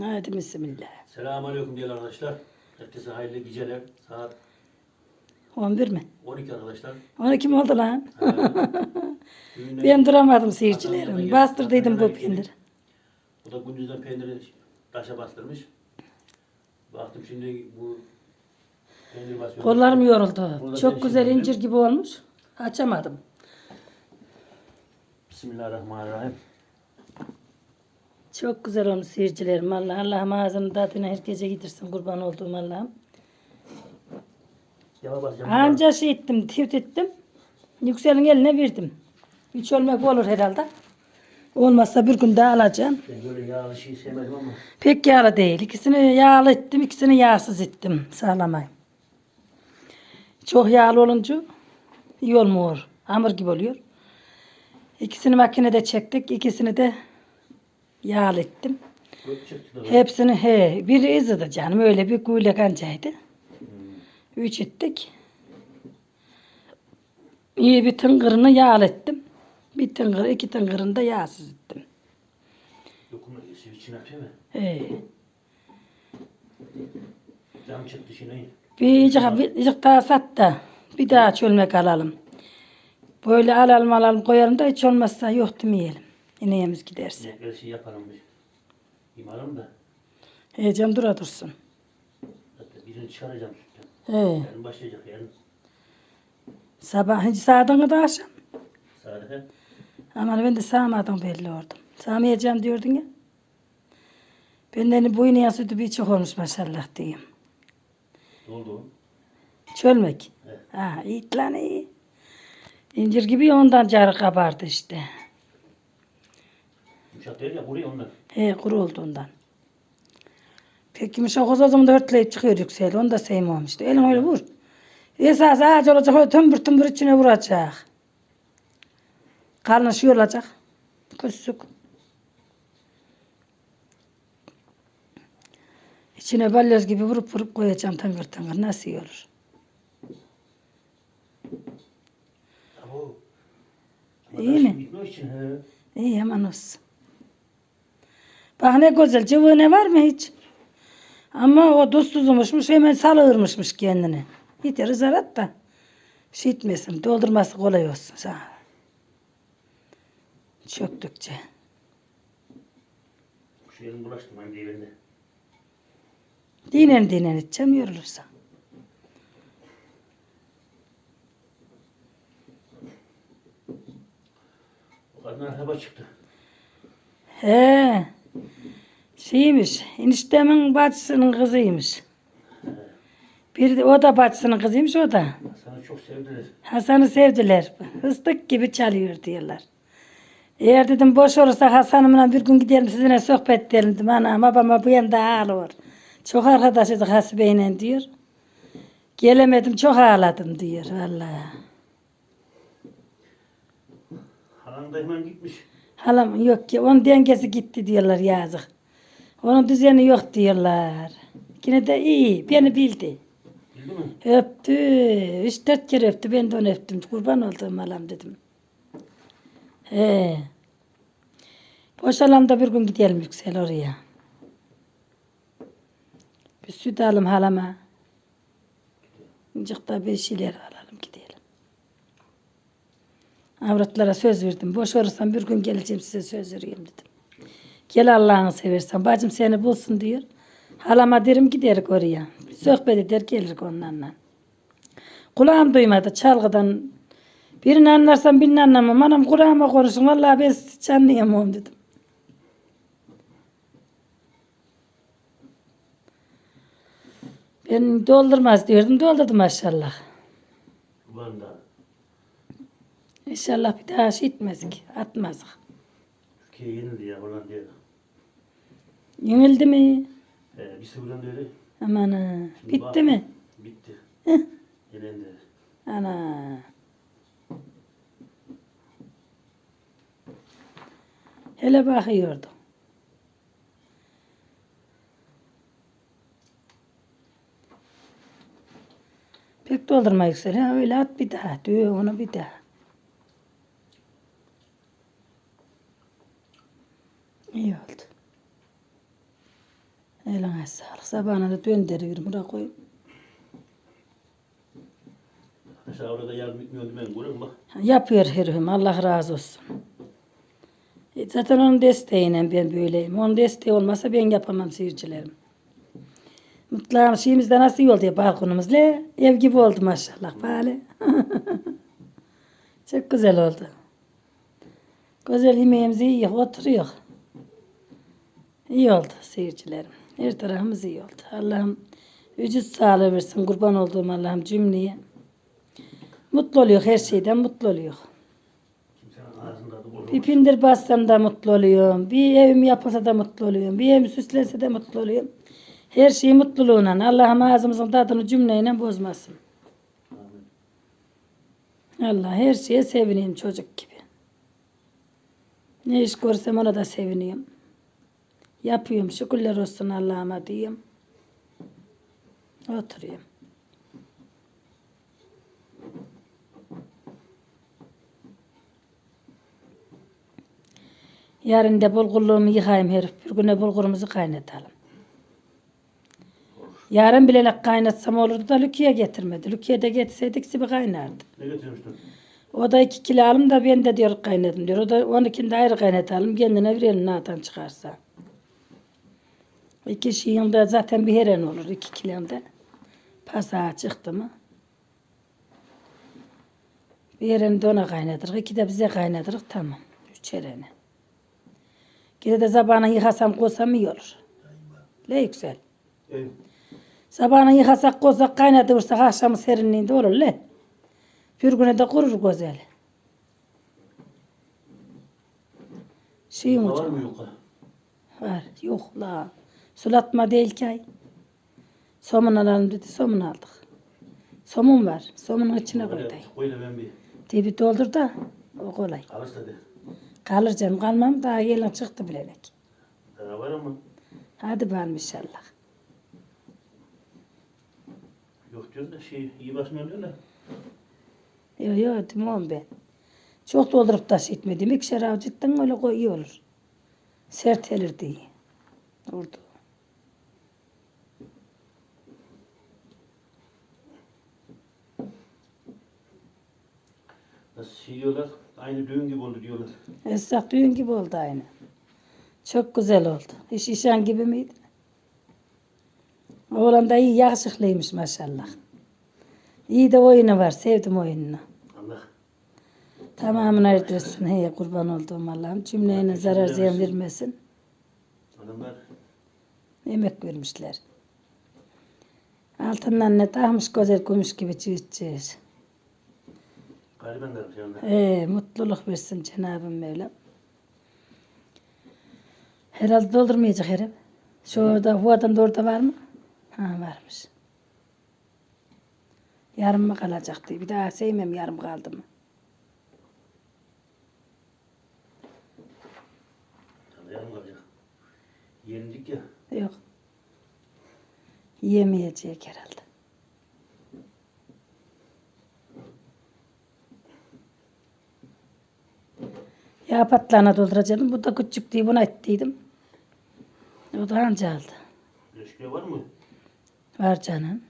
Hadi bismillah. Selamünaleyküm diyelim arkadaşlar. Herkese hayırlı geceler. Saat 11 mi? 12 arkadaşlar. 12 mi oldu lan? Düğünden- Ben duramadım Hasan'dan seyircilerim. geldi. Bastırdıydım bu geldi. peyniri. Bu da gündüzden peyniri taşa bastırmış. Baktım şimdi bu peynir basıyor. Kollarım yoruldu. Çok güzel incir gibi olmuş. Açamadım. Bismillahirrahmanirrahim. Çok güzel olmuş seyircilerim. Allah Allah'ım ağzının tadına her gece gidersin kurban olduğum Allah'ım. Anca şey ettim, tilt ettim. Yüksel'in eline verdim. Üç olmak olur herhalde. Olmazsa bir gün daha alacağım. Ben böyle yağlı şey sevmedim ama. Pek yağlı değil. İkisini yağlı ettim, ikisini yağsız ettim. Sağlamayı. Çok yağlı olunca iyi olmuyor. Hamur gibi oluyor. İkisini makinede çektik, ikisini de yağlı ettim. Hepsini he, biri izledi canım öyle bir kuyla kancaydı. Hmm. Üç ettik. İyi bir tıngırını yağlı ettim. Bir tıngır, iki tıngırını da yağsız ettim. Dokuma şey için atıyor mu? He. Cam çıktı şimdi. Bir icik, bir icik daha sat da bir daha çölmek alalım. Böyle alalım alalım koyalım da hiç olmazsa yok demeyelim. İneğimiz giderse. Sinekler şey yapalım bir. İmarım da. Heyecan dura dursun. Hatta birini çıkaracağım sütten. He. Yarın başlayacak yarın. Sabah hiç sağdın da akşam. Sadık'a. Aman ben de sağmadım belli oldum. Sağmayacağım diyordun ya. Benden bu ineğin sütü bir çok olmuş maşallah diyeyim. Doldu. Çölmek. Evet. Ha iyi lan iyi. İncir gibi ondan carı kabardı işte. Yumuşak değil ya buraya ondan. He kuru oldu ondan. Pek yumuşak olsa o zaman da örtleyip çıkıyor yüksel. Onu da sevmem işte. Elin öyle vur. Esas ağaç olacak öyle tümbür tümbür içine vuracak. Karnı şey olacak. Küssük. İçine balyoz gibi vurup vurup koyacağım tıngır tıngır. Nasıl iyi olur? İyi mi? İyi aman olsun. Bak ne güzel cıvığı ne var mı hiç? Ama o tuzsuzmuşmuş hemen salığırmışmış kendini. Yeter zarat da. Şey etmesin doldurması kolay olsun sana. Çöktükçe. Şu yerin bulaştım hangi yerinde. Dinen dinen içeceğim yorulursa. O kadın araba çıktı. He. Şeymiş, eniştemin bacısının kızıymış. Bir de, o da bacısının kızıymış o da. Sana çok sevdiler. Hasan'ı sevdiler. Fıstık gibi çalıyor diyorlar. Eğer dedim boş olursa Hasan'ımla bir gün gidelim sizinle sohbet edelim dedim. Anam babama bu yanda ağlıyor. Çok arkadaşıydık Hasibe'yle diyor. Gelemedim çok ağladım diyor vallahi. Halan da hemen gitmiş. Halam yok ki onun dengesi gitti diyorlar yazık. Onun düzeni yok diyorlar. Yine de iyi beni bildi. Bildi mi? Öptü. Üç dört kere öptü. Ben de onu öptüm. Kurban olduğum halam dedim. He. Boşalan da bir gün gidelim yüksel oraya. Bir süt alalım halama. Azıcık da bir şeyler alalım gidelim. Avratlara söz verdim. Boş olursan bir gün geleceğim size söz veriyorum dedim. Gel Allah'ını seversen. Bacım seni bulsun diyor. Halama derim giderik oraya. Sohbet eder gelirik onlarla. Kulağım duymadı çalgıdan. Birini anlarsam birini anlamam. Anam kulağıma konuşun. Vallahi ben hiç anlayamam dedim. Ben doldurmaz diyordum. Doldurdum maşallah. Ulan da. İnşallah bir daha şey etmezdik. Atmazdık. Türkiye yenildi ya falan diye. Yenildi mi? He, bir sıvıdan öyle. Aman ha. Şimdi Bitti bak- mi? Bitti. Heh. Yelendi. Ana. Hele bakıyordu. Pek doldurma yüksel. Ha, öyle at bir daha. Diyor onu bir daha. İyi oldu. Eline sağlık. Sabahına da döndürüyorum. Buraya koyayım. Aşağı orada yardım etmiyordu ben görüyorum bak. Yapıyor herifim. Allah razı olsun. E, Zaten onun desteğiyle ben böyleyim. Onun desteği olmasa ben yapamam seyircilerim. Mutlağım şeyimiz de nasıl iyi oldu ya balkonumuz. Le, ev gibi oldu maşallah. Bari. Çok güzel oldu. Güzel yemeğimizi yiyor, oturuyor. İyi oldu seyircilerim. Her tarafımız iyi oldu. Allah'ım vücut sağlığı versin. Kurban olduğum Allah'ım cümleye. Mutlu oluyor her şeyden mutlu oluyor. Bir pindir bassam da mutlu oluyorum. Bir evim yapılsa da mutlu oluyorum. Bir evim süslense de mutlu oluyorum. Her şey mutluluğuna. Allah'ım ağzımızın tadını cümleyle bozmasın. Allah her şeye sevineyim çocuk gibi. Ne iş görsem ona da seviniyorum. Yapıyorum. Şükürler olsun Allah'ıma diyeyim. Oturuyorum. Yarın da bulgurluğumu yıkayayım herif. Bir güne bulgurumuzu kaynatalım. Yarın bile kaynatsam olurdu da Lükiye getirmedi. Lükiye de getirseydik sibi kaynardı. Ne getirmiştin? O da iki kilo alım da ben de diyor kaynadım diyor. O da onunkini de ayrı kaynatalım. Kendine verelim nereden çıkarsa. İki şeyin de zaten bir heren olur. iki kilon da. Pasağa çıktı mı? Bir heren de ona kaynatırız. iki de bize kaynatırız. Tamam. Üç hereni. Gide de zabağına yıkasam koysam iyi olur. Ne yüksel. Ev. Sabahına yıkasak koysak kaynatırsak akşamı serinliğinde olur le. Bir güne de kurur güzel. Şeyin Var ucu mı yok? var. Yok la. Sulatma değil ki ay. Somun alalım dedi. Somun aldık. Somun var. Somunun içine koy dayı. Koy da ben bir Dibi doldur da o kolay. alırsa de. Kalır canım kalmam daha yelin çıktı bilerek. Daha var ama Hadi bakalım inşallah. yok diyorsun da şey iyi basmıyor diyorsun da. Yok yok demem ben. Çok doldurup taş etmedim. İkişer ettin öyle koy iyi olur. Sert elir diye. Oldu. Şey diyorlar? Aynı düğün gibi oldu diyorlar. Esnaf düğün gibi oldu aynı. Çok güzel oldu. İş işan gibi miydi? Oğlan da iyi yakışıklıymış maşallah. İyi de oyunu var. Sevdim oyununu. Allah. Tamamını erdirsin. Hey kurban olduğum Allah'ım. Cümleyle zarar ziyan vermesin. Adamlar Emek vermişler. Altından ne takmış güzel gümüş gibi çiğit çiğit. Onlar. Ee, mutluluk versin Cenab-ı Mevlam. Herhalde doldurmayacak herif. Şu orada, bu adam da orada var mı? Ha varmış. Yarım mı kalacak diye. Bir daha sevmem yarım kaldı mı. Yarım kalacak. Yenilik ya. Yok. Yemeyecek herhalde. Ya patlağına dolduracaktım. Bu da küçük diye buna ettiydim. O da anca aldı. Leşkiye var mı? Var canım.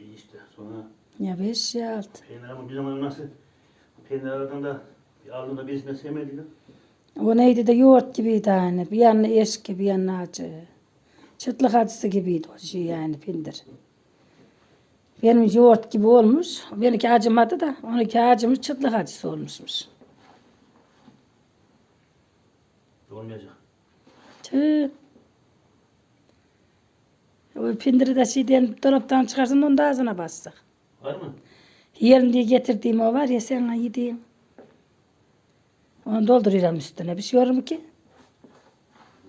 İyi işte. Sonra Ya beş ya altı. peynir ama bir zaman nasıl peynir aradan da bir aldığında birisine sevmedi ya. O neydi de yoğurt gibiydi hani. Bir yanına eşki bir yanına acı. Çıtlık acısı gibiydi o şey yani pindir. Benim yoğurt gibi olmuş. Benimki acımadı da onunki acımış çıtlık acısı olmuşmuş. Olmayacak. Tüh. O pindiri de şeyden dolaptan çıkarsın onu da ağzına bassak. Var mı? Yiyelim diye getirdiğim o var ya sen yediğin. Onu dolduruyorum üstüne. Bir şey olur mu ki?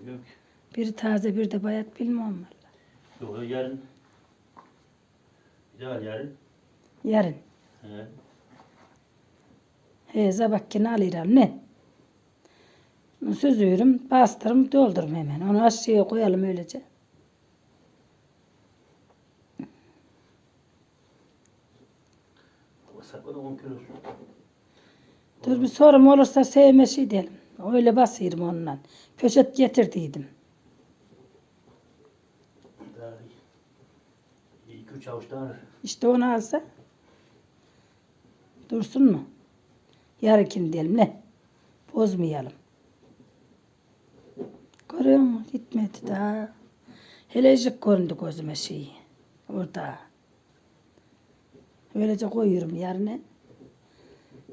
Yok. Biri taze bir de bayat bilmem valla. Yok yarın. Bir daha yarın. Yarın. He. He zabakkini alıyorum ne? süzüyorum, bastırım, doldurum hemen. Onu aşağıya koyalım öylece. Dur bir sorum olursa sevme şey diyelim. Öyle basıyorum onunla. Poşet getirdiydim. İşte onu alsa. Dursun mu? Yarıkini diyelim ne? Bozmayalım. Görüyor musun? Gitmedi daha. Helecik göründü gözüme şeyi. Orada. Öylece koyuyorum yarına.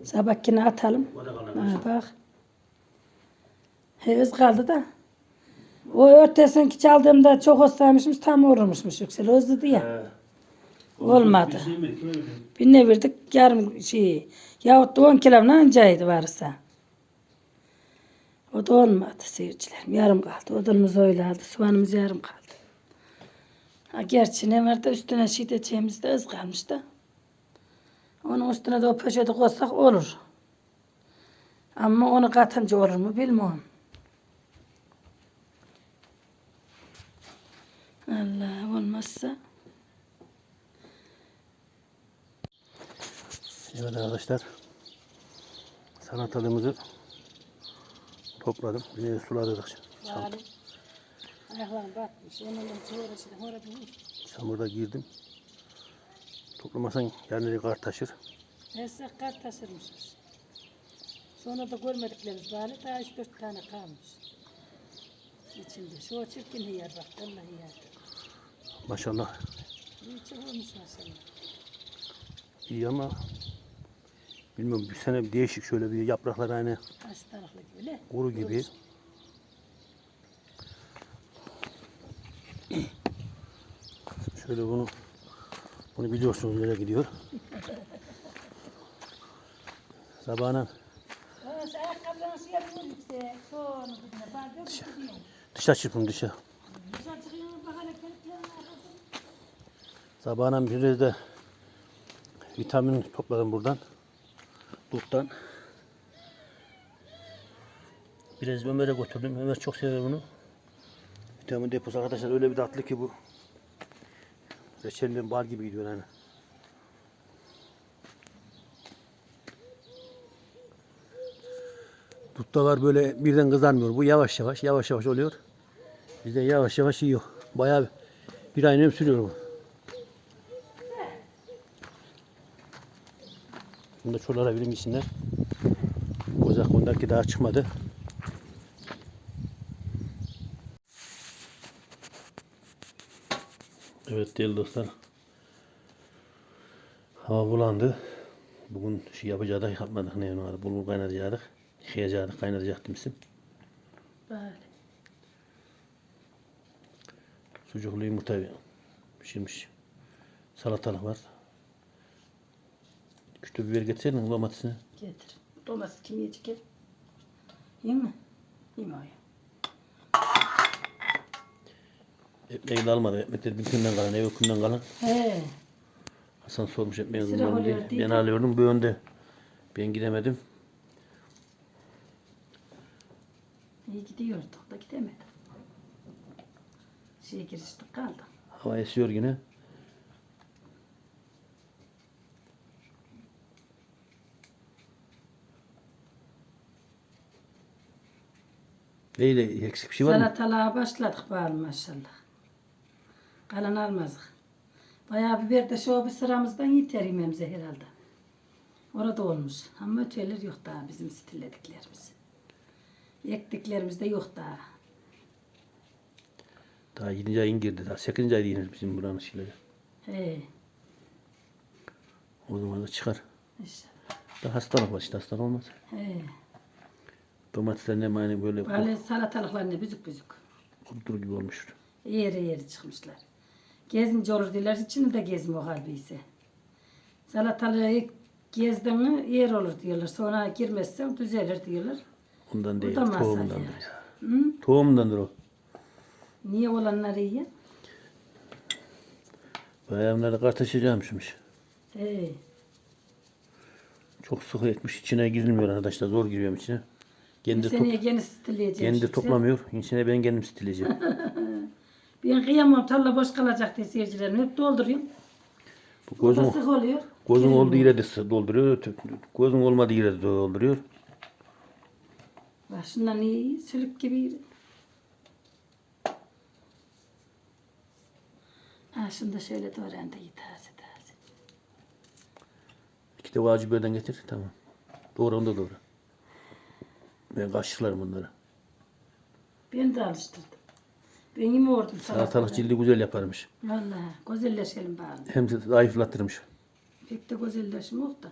Sabahkini atalım. Ha, bak. Heves kaldı da. O örtesinki çaldığımda çok hostaymışmış tam vurulmuşmuş yüksel. Özledi ya. He. Olmadı. Bir şey mi? Kime verdin? Birine verdik yarım şey. Yahut da 10 kilomla ancaydı varsa. O da olmadı seyircilerim. Yarım kaldı. Odunumuz öyle aldı. Soğanımız yarım kaldı. Ha, gerçi ne var da üstüne şey diyeceğimiz de az kalmış da. Onun üstüne de o poşeti koysak olur. Ama onu katınca olur mu bilmiyorum. Allah olmazsa. Evet arkadaşlar. Salatalığımızı topladım. Yine suladık. Bari. Ayaklarım batmış. Orada Çamurda girdim. Toplamasan yerleri kar taşır. Neyse kar taşırmışız. Sonra da görmediklerimiz bari daha üç dört tane kalmış. İçinde. Şu çirkin hıyar bak. Vallahi hıyar. Maşallah İyi çok olmuş maşallah. iyi ama bilmiyorum bir sene bir değişik şöyle bir yapraklar Hastalıklı ne? kuru gibi. Şöyle bunu bunu biliyorsunuz nereye gidiyor. Sabahına Evet, ayakkabılarını suya vur yüksek. Sonra gidine. Bak yok gidiyor. dışa çırpın dışa. Dışarı çıkıyor. Sabahına biraz da vitamin topladım buradan. Duttan. Biraz Ömer'e götürdüm. Ömer çok sever bunu. Vitamin deposu arkadaşlar öyle bir tatlı ki bu. Reçelinden bal gibi gidiyor yani. Dutta var böyle birden kızarmıyor. Bu yavaş yavaş yavaş yavaş oluyor. Bizde yavaş yavaş yiyor. Bayağı bir aynen sürüyor bu. Bunu da çollara bilim gitsinler. Kozak ondaki daha çıkmadı. Evet değerli dostlar. Hava bulandı. Bugün şey yapacaktık yapmadık ne var bulgur kaynatacaktık. Yıkayacaktık kaynatacaktım isim. Böyle. Sucuklu yumurta pişirmiş. Salatalık var. Küçük biber getirseydin domatesini. Getir. Domates kim yiyecek ki? Yiyin mi? O ya. Ekmeği de almadı. Ekmekler bir günden kalan, ev günden kalan. He. Hasan sormuş ekmeği Sıra kullanın diye. oluyor, değil Ben mi? alıyordum bu yönde. Ben gidemedim. İyi gidiyorduk da gidemedim. Şeye giriştik kaldı. Hava esiyor yine. Neyle eksik bir şey var mı? Salatalığa başladık bari maşallah. Kalan almazdık. Bayağı biber de şu bir sıramızdan yeter yememize herhalde. Orada olmuş. Ama öteler yok daha bizim stillediklerimiz. Ektiklerimiz de yok daha. Daha 7. ayın girdi. Daha 8. ay değil bizim buranın şeyleri. He. O zaman da çıkar. İşte. Da hastalık var işte hastalık olmaz. He. Domatesler ne yani böyle Böyle salatalıklar ne büzük büzük. kudur gibi olmuştur. Yeri yeri çıkmışlar. Gezince olur diyorlar. İçini de gezmiyor halbiyse. Salatalığı ilk gezdin mi yer olur diyorlar. Sonra girmezsen düzelir diyorlar. Ondan değil, da masal tohumdandır. Hı? Tohumdandır o. Niye olanları iyi? Bayramlarda kar taşıyacakmışmış. He. Çok sıkı etmiş. içine girilmiyor arkadaşlar. Zor giriyorum içine. Kendi, Seneye top, gene stileyeceğim. kendi toplamıyor. İçine ben kendim stileyeceğim. Ben kıyamam tarla boş kalacak diye seyircilerim. Hep dolduruyorum. Bu O da gözün, sık oluyor. gözün Girilmiyor. olduğu yere de sı- dolduruyor. öte- Gözün olmadığı yere de dolduruyor. Bak şundan iyi sülük gibi. Ay Ha şunu da şöyle doğrayan da iyi taze taze. İki de acı biberden getir. Tamam. Doğru onu da doğru. Ben kaşıklarım bunları. Ben de alıştırdım. Ben yemiyordum Salatalık cildi güzel yaparmış. Vallahi güzelleşelim bari. Hem de zayıflattırmış. Pek de güzelleşim yok da.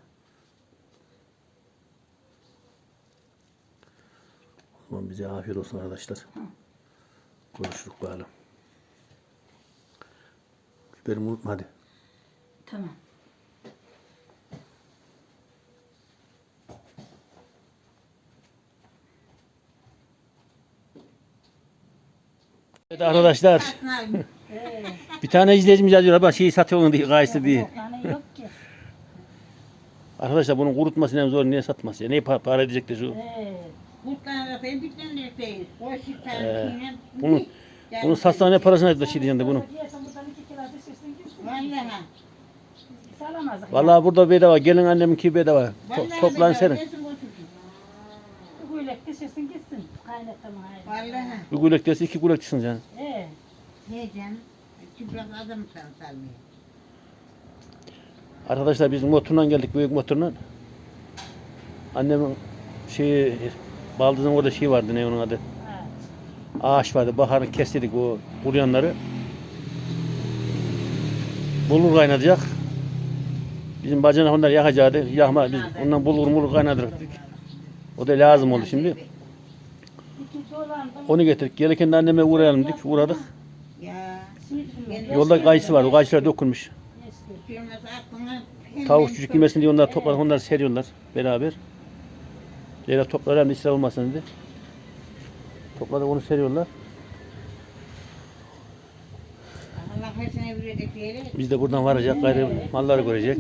O zaman bize afiyet olsun arkadaşlar. Görüşürüz bakalım. Biberimi unutma hadi. Tamam. Evet arkadaşlar. bir tane izleyicimiz yazıyor ama şeyi satıyorsun diye gayesi diye. Ki. Arkadaşlar bunun kurutması en zor niye satması ya? Ne para, para edecek de şu. Ee, bunu bunu satsa ne parasına da şey diyeceğim de bunu. Vallahi. Burada bedava. Gelin anneminki bedava. To- toplan senin. güylek düşürsün gitsin. Kaynattım hayır. Vallahi. Bir gülek dersi iki gülek çıksın canım. Ee, Ne canım? Çıplak adam sen salmıyor. Arkadaşlar biz motorla geldik büyük motorla. Annemin şeyi baldızın orada şey vardı ne onun adı. ha. Ağaç vardı. Baharın kestik o kuruyanları. Bulgur kaynatacak. Bizim bacana onlar yakacaktı. Yakma biz ondan bulgur mulur kaynatırdık. O da lazım oldu şimdi. Onu getirdik. Gelirken de anneme uğrayalım dedik. Uğradık. Ya. Yolda kayısı var. O kayısılar aklına. Tavuk çocuk yemesin diye onlar topladık. Onları seriyorlar beraber. Leyla toplar hem de israf olmasın dedi. Topladık onu seriyorlar. Allah hepsine. Biz de buradan varacak. Gayrı malları görecek.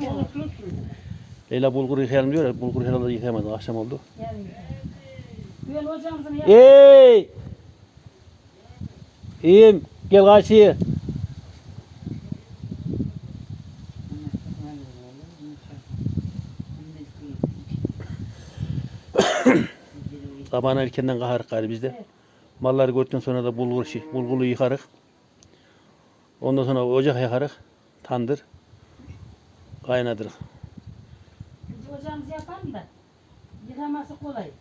Leyla bulgur yıkayalım diyor ya. Bulgur herhalde yıkayamadı. Akşam oldu. Yani. Ey! İyiyim. Gel karşıya. Sabahın erkenden kaharık gayrı bizde. Malları gördükten sonra da bulgur bulguru yıkarık. Ondan sonra ocak yakarık. Tandır. Kaynatırık. Biz hocamız yapalım da. Yıkaması kolay.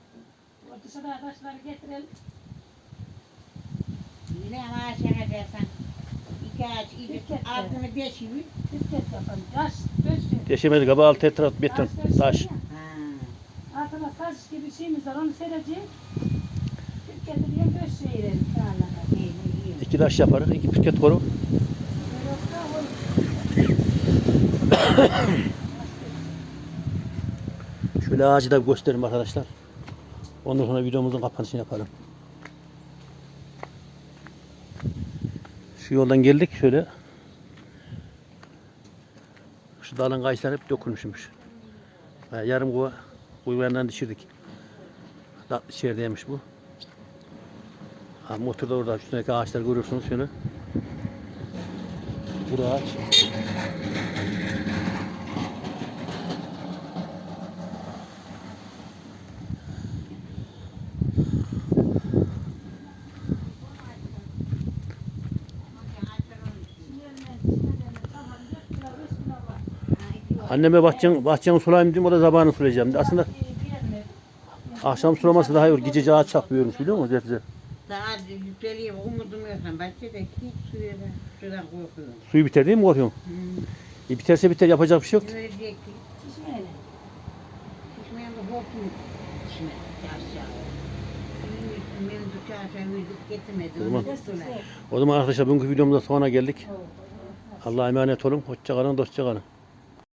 O dışarıda taşları getirelim. Yine ama aşağı dersen. İki ağaç, iki, altını beş gibi. Türkçe yapalım. Taş, döş. Deşemedik abi alt etraf beton. Taş. Ha. Altına taş gibi şeyimiz var onu sereceğiz. Türkçe diye şey. Sağlarına. iyi, iyi. İki taş yaparız. iki pirket koru. Şöyle ağacı da göstereyim arkadaşlar. Ondan sonra videomuzun kapanışını yapalım. Şu yoldan geldik şöyle. Şu dalın kayısılar hep dökülmüşmüş. Ha, yarım kova kuyularından düşürdük. Tatlı içerideymiş bu. Ha, motor da orada üstündeki ağaçları görüyorsunuz şöyle. Bu da ağaç. Anneme bahçen, bahçeni sulayayım dedim o da zabanı sulayacağım. dedi. Aslında akşam sulaması daha iyi olur. Gecece ağaç çakmıyormuş biliyor musun? Güzel. Daha yükseliyor, umudum yoksa bahçede hiç suya da sudan korkuyorum. Suyu biter değil mi korkuyorsun? Hmm. E biterse biter yapacak bir şey yok. Ki, de aşağı. Benim getirmedi. O zaman- Onu sular. O zaman arkadaşlar bugünkü videomuzda sonuna geldik. Allah'a emanet olun. Hoşça kalın, dostça kalın.